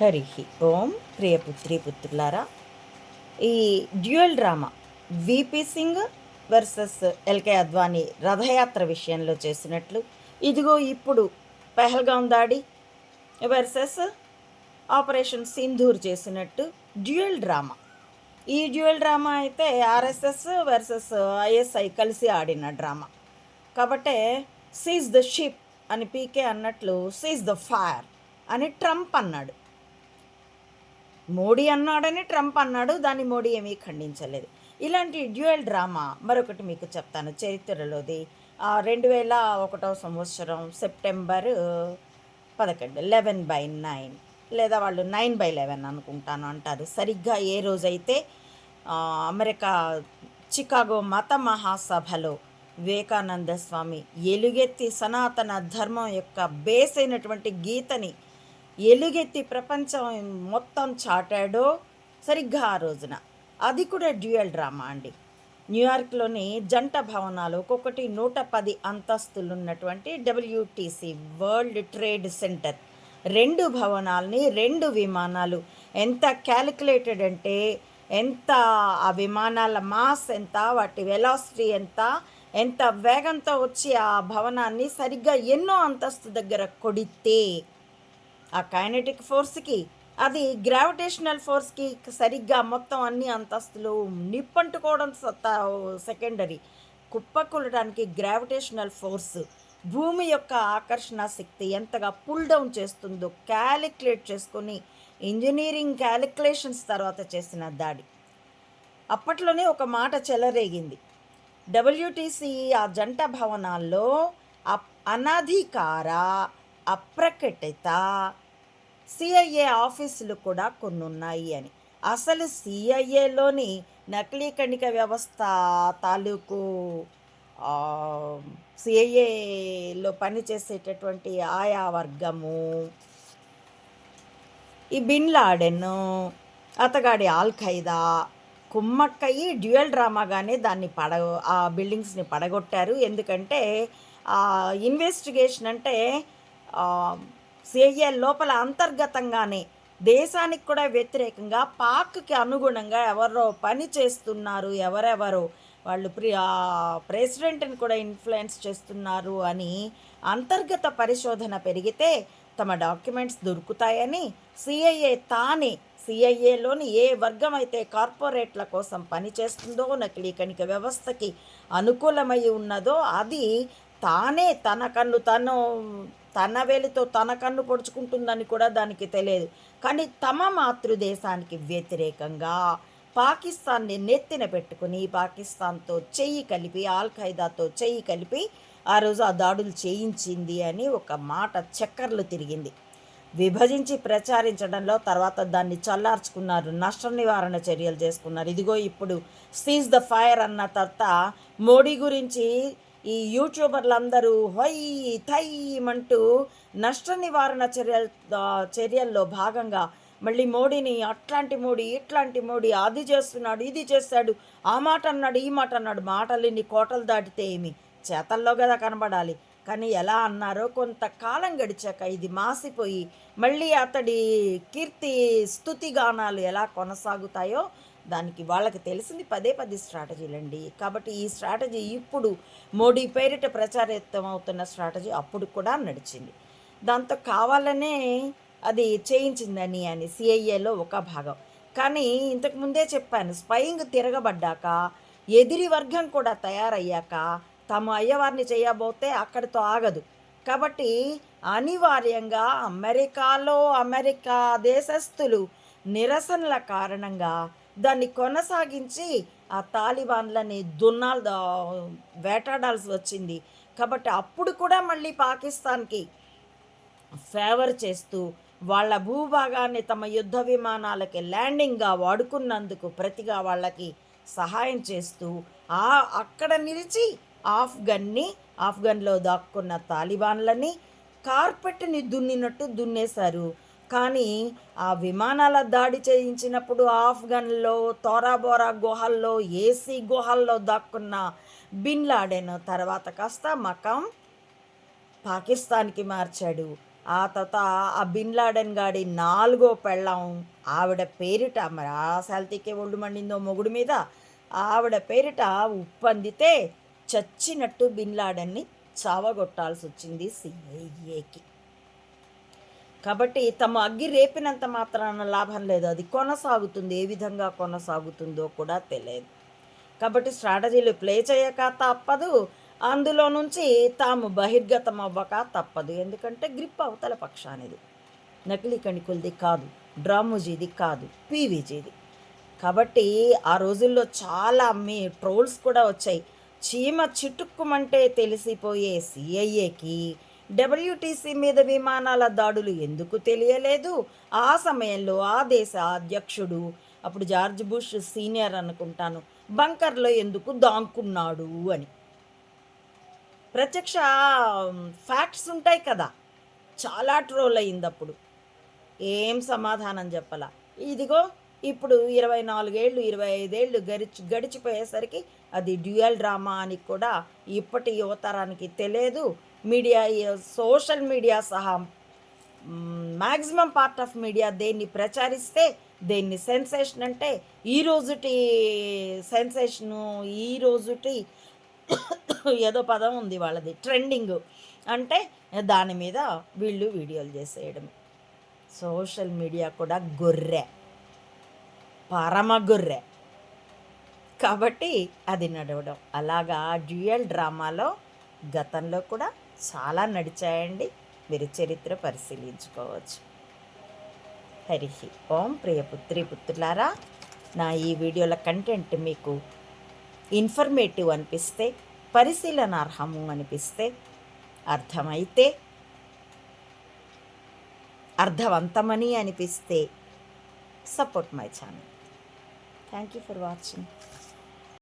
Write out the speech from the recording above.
హరి ఓం ప్రియ పుత్రి పుత్రులారా. ఈ dual drama VP Singh versus LK Advani Rath Yatra విషయంలో చేసినట్లు ఇదిగో ఇప్పుడు పెహల్గాం దాడి వర్సెస్ ఆపరేషన్ సింధూర్ చేసినట్టు డ్యూయల్ డ్రామా. ఈ డ్యూయల్ డ్రామా అయితే ఆర్ఎస్ఎస్ వర్సెస్ ఐఎస్ఐ కలిసి ఆడిన డ్రామా. కాబట్టే సీజ్ ద షిప్ అని పీకే అన్నట్లు సీజ్ ద ఫైర్ అని ట్రంప్ అన్నాడు. మోడీ అన్నాడని ట్రంప్ అన్నాడు దాన్ని మోడీ ఏమీ ఖండించలేదు. ఇలాంటి డ్యూయల్ డ్రామా మరొకటి మీకు చెప్తాను. చరిత్రలోది రెండు వేల ఒకటో సంవత్సరం సెప్టెంబర్ పదకొండు లెవెన్ బై నైన్. లేదా వాళ్ళు నైన్ బై లెవెన్ అనుకుంటాను అంటారు సరిగ్గా ఏ రోజైతే అమెరికా చికాగో మత మహాసభలో వివేకానంద స్వామి ఎలుగెత్తి సనాతన ధర్మం యొక్క బేస్ అయినటువంటి గీతని ఎలుగెత్తి ప్రపంచం మొత్తం చాటాడో సరిగ్గా ఆ రోజున. అది కూడా డ్యూయల్ డ్రామా అండి. న్యూయార్క్లోని జంట భవనాలు ఒక్కొక్కటి నూట పది అంతస్తులు ఉన్నటువంటి డబ్ల్యూటీసీ వరల్డ్ ట్రేడ్ సెంటర్. రెండు భవనాల్ని రెండు విమానాలు. ఎంత క్యాలిక్యులేటెడ్ అంటే ఎంత ఆ విమానాల మాస్ ఎంత వాటి వెలాసిటీ ఎంత ఎంత వేగంతో వచ్చి ఆ భవనాన్ని సరిగ్గా ఎన్నో అంతస్తు దగ్గర కొడితే ఆ కైనెటిక్ ఫోర్స్కి అది గ్రావిటేషనల్ ఫోర్స్కి సరిగ్గా మొత్తం అన్ని అంతస్తులు నిప్పంటుకోవడం సత్తా సెకండరీ. కుప్పకూలడానికి గ్రావిటేషనల్ ఫోర్స్ భూమి యొక్క ఆకర్షణ శక్తి ఎంతగా పుల్ డౌన్ చేస్తుందో క్యాలిక్యులేట్ చేసుకొని ఇంజనీరింగ్ క్యాలిక్యులేషన్స్ తర్వాత చేసిన దాడి. అప్పట్లోనే ఒక మాట చెలరేగింది. డబ్ల్యూటీసీ ఆ జంట భవనాల్లో అప్- అనధికార అప్రకటిత సిఐఏ ఆఫీసులు కూడా కొన్ని ఉన్నాయి అని. అసలు సిఐఏలోని నకిలీ కణిక వ్యవస్థ తాలూకు సిఐఏలో పనిచేసేటటువంటి ఆయా వర్గము ఈ బిన్ లాడెన్ అతగాడి ఆల్ ఖైదా కుమ్మక్కయి డ్యూయల్ డ్రామాగానే దాన్ని పడ ఆ బిల్డింగ్స్ని పడగొట్టారు. ఎందుకంటే ఆ ఇన్వెస్టిగేషన్ అంటే సిఐఏ లోపల అంతర్గతంగానే దేశానికి కూడా వ్యతిరేకంగా పాక్కి అనుగుణంగా ఎవరో పని చేస్తున్నారు ఎవరెవరో వాళ్ళు ప్రి ప్రెసిడెంట్ని కూడా ఇన్ఫ్లుయెన్స్ చేస్తున్నారు అని అంతర్గత పరిశోధన పెరిగితే తమ డాక్యుమెంట్స్ దొరుకుతాయని సిఐఏ తానే సిఐఏలోని ఏ వర్గం అయితే కార్పొరేట్ల కోసం పనిచేస్తుందో నకిలీ కణిక వ్యవస్థకి అనుకూలమై ఉన్నదో అది తానే తన కన్ను తను తన వేలితో తన కన్ను పొడుచుకుంటుందని కూడా దానికి తెలియదు. కానీ తమ మాతృదేశానికి వ్యతిరేకంగా పాకిస్తాన్ని నెత్తిన పెట్టుకుని పాకిస్తాన్తో చెయ్యి కలిపి ఆల్ ఖైదాతో చెయ్యి కలిపి ఆ రోజు ఆ దాడులు చేయించింది అని ఒక మాట చక్కర్లు తిరిగింది. విభజించి ప్రచారించడంలో తర్వాత దాన్ని చల్లార్చుకున్నారు నష్ట నివారణ చర్యలు చేసుకున్నారు. ఇదిగో ఇప్పుడు సీజ్ ద ఫైర్ అన్న తర్వాత మోడీ గురించి ఈ యూట్యూబర్లందరూ హై థైమంటూ నష్ట నివారణ చర్యల చర్యల్లో భాగంగా మళ్ళీ మోడీని అట్లాంటి మోడీ ఇట్లాంటి మోడీ అది చేస్తున్నాడు ఇది చేస్తాడు ఆ మాట అన్నాడు ఈ మాట అన్నాడు మాటలని కోటలు దాటితే ఏమి? చేతల్లో కదా కనబడాలి. కానీ ఎలా అన్నారో కొంతకాలం గడిచాక ఇది మాసిపోయి మళ్ళీ అతడి కీర్తి స్థుతిగానాలు ఎలా కొనసాగుతాయో దానికి వాళ్ళకి తెలిసింది పదే పది స్ట్రాటజీలండి. కాబట్టి ఈ స్ట్రాటజీ ఇప్పుడు మోడీ పేరిట ప్రచారితం అవుతున్న స్ట్రాటజీ అప్పుడు కూడా నడిచింది. దాంతో కావాలనే అది చేయించిందని అని సిఐఏలో ఒక భాగం. కానీ ఇంతకు ముందే చెప్పాను స్పయింగ్ తిరగబడ్డాక ఎదిరి వర్గం కూడా తయారయ్యాక తమ అయ్యవారిని చేయబోతే అక్కడితో ఆగదు. కాబట్టి అనివార్యంగా అమెరికాలో అమెరికా దేశస్థులు నిరసనల కారణంగా దాన్ని కొనసాగించి ఆ తాలిబాన్లని దున్నాల్ వేటాడాల్సి వచ్చింది. కాబట్టి అప్పుడు కూడా మళ్ళీ పాకిస్తాన్కి ఫేవర్ చేస్తూ వాళ్ళ భూభాగాన్ని తమ యుద్ధ విమానాలకి ల్యాండింగ్గా వాడుకున్నందుకు ప్రతిగా వాళ్ళకి సహాయం చేస్తూ ఆ అక్కడ నిలిచి ఆఫ్ఘన్ని ఆఫ్ఘన్లో దాక్కున్న తాలిబాన్లని కార్పెట్ని దున్నినట్టు దున్నేశారు. కానీ ఆ విమానాల దాడి చేయించినప్పుడు ఆఫ్ఘన్లో తోరాబోరా గుహల్లో ఏసీ గుహల్లో దాక్కున్న బిన్ లాడెన్ తర్వాత కాస్త మకం పాకిస్తాన్కి మార్చాడు. ఆ తర్వాత ఆ బిన్ లాడెన్ గాడి నాలుగో పెళ్ళం. ఆవిడ పేరిట మరి ఆ శాల్తీకే ఒళ్ళు మండిందో మొగుడు మీద? ఆవిడ పేరిట ఉప్పందితే చచ్చినట్టు బిన్ లాడెన్ని చావగొట్టాల్సి వచ్చింది సిఐఏకి కాబట్టి తమ అగ్గి రేపినంత మాత్రాన లాభం లేదు. అది కొనసాగుతుంది. ఏ విధంగా కొనసాగుతుందో కూడా తెలియదు. కాబట్టి స్ట్రాటజీలు ప్లే చేయక తప్పదు. అందులో నుంచి తాము బహిర్గతం అవ్వక తప్పదు. ఎందుకంటే గ్రిప్ అవతల పక్షానిది నకిలీ కణికులది కాదు. డ్రామోజీది కాదు. పీవీజీది. కాబట్టి ఆ రోజుల్లో చాలా మీ ట్రోల్స్ కూడా వచ్చాయి. చీమ చిటుక్కుమంటే తెలిసిపోయే సిఐఏకి డబ్ల్యూటీసీ మీద విమానాల దాడులు ఎందుకు తెలియలేదు? ఆ సమయంలో ఆ దేశ అధ్యక్షుడు అప్పుడు జార్జ్ బుష్ సీనియర్ అనుకుంటాను బంకర్లో ఎందుకు దాంకున్నాడు అని. ప్రత్యక్ష ఫ్యాక్ట్స్ ఉంటాయి కదా చాలా ట్రోల్ అయింది అప్పుడు. ఏం సమాధానం చెప్పలా? ఇదిగో ఇప్పుడు ఇరవై నాలుగేళ్ళు ఇరవై ఐదేళ్ళు గడిచి గడిచిపోయేసరికి అది డ్యూయల్ డ్రామా అని కూడా ఇప్పటి యువతరానికి తెలియదు. మీడియా సోషల్ మీడియా సహా మ్యాక్సిమం పార్ట్ ఆఫ్ మీడియా దేన్ని ప్రచారిస్తే దేన్ని సెన్సేషన్ అంటే ఈ సెన్సేషను ఈ రోజుటి ఏదో పదం ఉంది వాళ్ళది ట్రెండింగ్ అంటే దాని మీద వీళ్ళు వీడియోలు చేసేయడం. సోషల్ మీడియా కూడా గొర్రె పరమ గొర్రె. కాబట్టి అది నడవడం. అలాగా డ్యూయల్ డ్రామాలో గతంలో కూడా చాలా నడిచాయండి. మీరు చరిత్ర పరిశీలించుకోవచ్చు. హరి ఓం ప్రియ పుత్రి పుత్రులారా నా ఈ వీడియోల కంటెంట్ మీకు ఇన్ఫర్మేటివ్ అనిపిస్తే పరిశీలనార్హము అనిపిస్తే అర్థమైతే అర్థవంతమని అనిపిస్తే support my channel. Thank you for watching